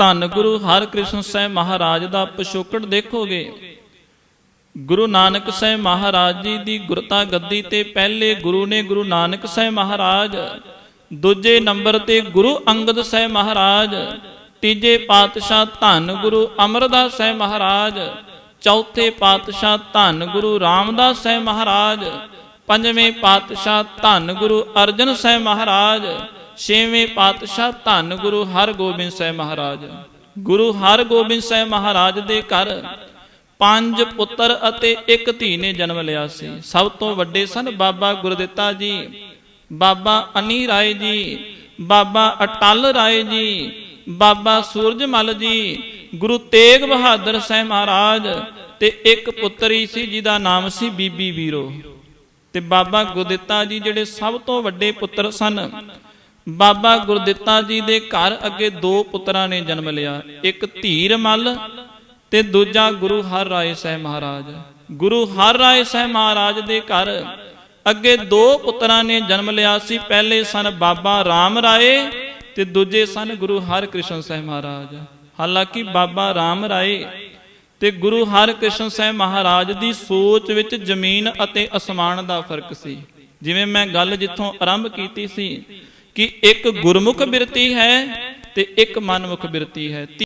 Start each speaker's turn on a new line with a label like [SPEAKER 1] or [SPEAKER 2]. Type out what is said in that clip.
[SPEAKER 1] ਧੰਨ ਗੁਰੂ ਹਰਿਕ੍ਰਿਸ਼ਨ ਸਾਹਿਬ ਮਹਾਰਾਜ ਦਾ ਪਿਛੋਕੜ ਦੇਖੋਗੇ। ਗੁਰੂ ਨਾਨਕ ਸਾਹਿਬ ਮਹਾਰਾਜ ਜੀ ਦੀ ਗੁਰਤਾ ਗੱਦੀ ਤੇ ਪਹਿਲੇ ਗੁਰੂ ਨੇ ਗੁਰੂ ਨਾਨਕ ਸਾਹਿਬ ਮਹਾਰਾਜ, ਦੂਜੇ ਨੰਬਰ ਤੇ ਗੁਰੂ ਅੰਗਦ ਸਾਹਿਬ ਮਹਾਰਾਜ, ਤੀਜੇ ਪਾਤਸ਼ਾਹ ਧੰਨ ਗੁਰੂ ਅਮਰਦਾਸ ਸਾਹਿਬ ਮਹਾਰਾਜ, ਚੌਥੇ ਪਾਤਸ਼ਾਹ ਧੰਨ ਗੁਰੂ ਰਾਮਦਾਸ ਸਾਹਿਬ ਮਹਾਰਾਜ, ਪੰਜਵੇਂ ਪਾਤਸ਼ਾਹ ਧੰਨ ਗੁਰੂ ਅਰਜਨ ਸਾਹਿਬ ਮਹਾਰਾਜ ਛੇਵੇਂ ਪਾਤਸ਼ਾਹ ਧੰਨ ਗੁਰੂ ਹਰਗੋਬਿੰਦ ਸਾਹਿਬ ਮਹਾਰਾਜ। ਗੁਰੂ ਹਰਗੋਬਿੰਦ ਸਾਹਿਬ ਮਹਾਰਾਜ ਦੇ ਘਰ ਪੰਜ ਪੁੱਤਰ ਅਤੇ ਇੱਕ ਧੀ ਨੇ ਜਨਮ ਲਿਆ ਸੀ। ਸਭ ਤੋਂ ਵੱਡੇ ਸਨ ਬਾਬਾ ਗੁਰਦਿੱਤਾ ਜੀ, ਬਾਬਾ ਅਨੀ ਰਾਏ ਜੀ, ਬਾਬਾ ਅਟਲ ਰਾਏ ਜੀ, ਬਾਬਾ ਸੂਰਜਮਲ ਜੀ, ਗੁਰੂ ਤੇਗ ਬਹਾਦਰ ਸਾਹਿਬ ਮਹਾਰਾਜ ਤੇ ਇੱਕ ਪੁੱਤਰੀ ਸੀ ਜਿਹਦਾ ਨਾਮ ਸੀ ਬੀਬੀ ਵੀਰੋ। ਤੇ ਬਾਬਾ ਗੁਰਦਿੱਤਾ ਜੀ ਜਿਹੜੇ ਸਭ ਤੋਂ ਵੱਡੇ ਪੁੱਤਰ ਸਨ ਬਾਬਾ ਗੁਰਦਿੱਤਾ ਜੀ ਦੇ ਘਰ ਅੱਗੇ ਦੋ ਪੁੱਤਰਾਂ ਨੇ ਜਨਮ ਲਿਆ। ਇੱਕ ਧੀਰ ਮੱਲ ਤੇ ਦੂਜਾ ਗੁਰੂ ਹਰ ਰਾਏ ਸਾਹਿਬ ਮਹਾਰਾਜ। ਗੁਰੂ ਹਰ ਰਾਏ ਸਾਹਿਬ ਮਹਾਰਾਜ ਦੇ ਘਰ ਅੱਗੇ ਦੋ ਪੁੱਤਰਾਂ ਨੇ ਜਨਮ ਲਿਆ ਸੀ। ਪਹਿਲੇ ਸਨ ਬਾਬਾ ਰਾਮ ਰਾਏ ਤੇ ਦੂਜੇ ਸਨ ਗੁਰੂ ਹਰਕ੍ਰਿਸ਼ਨ ਸਾਹਿਬ ਮਹਾਰਾਜ। ਹਾਲਾਂਕਿ ਬਾਬਾ ਰਾਮ ਰਾਏ ਤੇ ਗੁਰੂ ਹਰ ਕ੍ਰਿਸ਼ਨ ਸਾਹਿਬ ਮਹਾਰਾਜ ਦੀ ਸੋਚ ਵਿੱਚ ਜ਼ਮੀਨ ਅਤੇ ਅਸਮਾਨ ਦਾ ਫ਼ਰਕ ਸੀ। ਜਿਵੇਂ ਮੈਂ ਗੱਲ ਜਿੱਥੋਂ ਆਰੰਭ ਕੀਤੀ ਸੀ ਕਿ ਇੱਕ ਗੁਰਮੁਖ ਬਿਰਤੀ ਹੈ ਤੇ ਇੱਕ ਮਨਮੁਖ ਬਿਰਤੀ ਹੈ।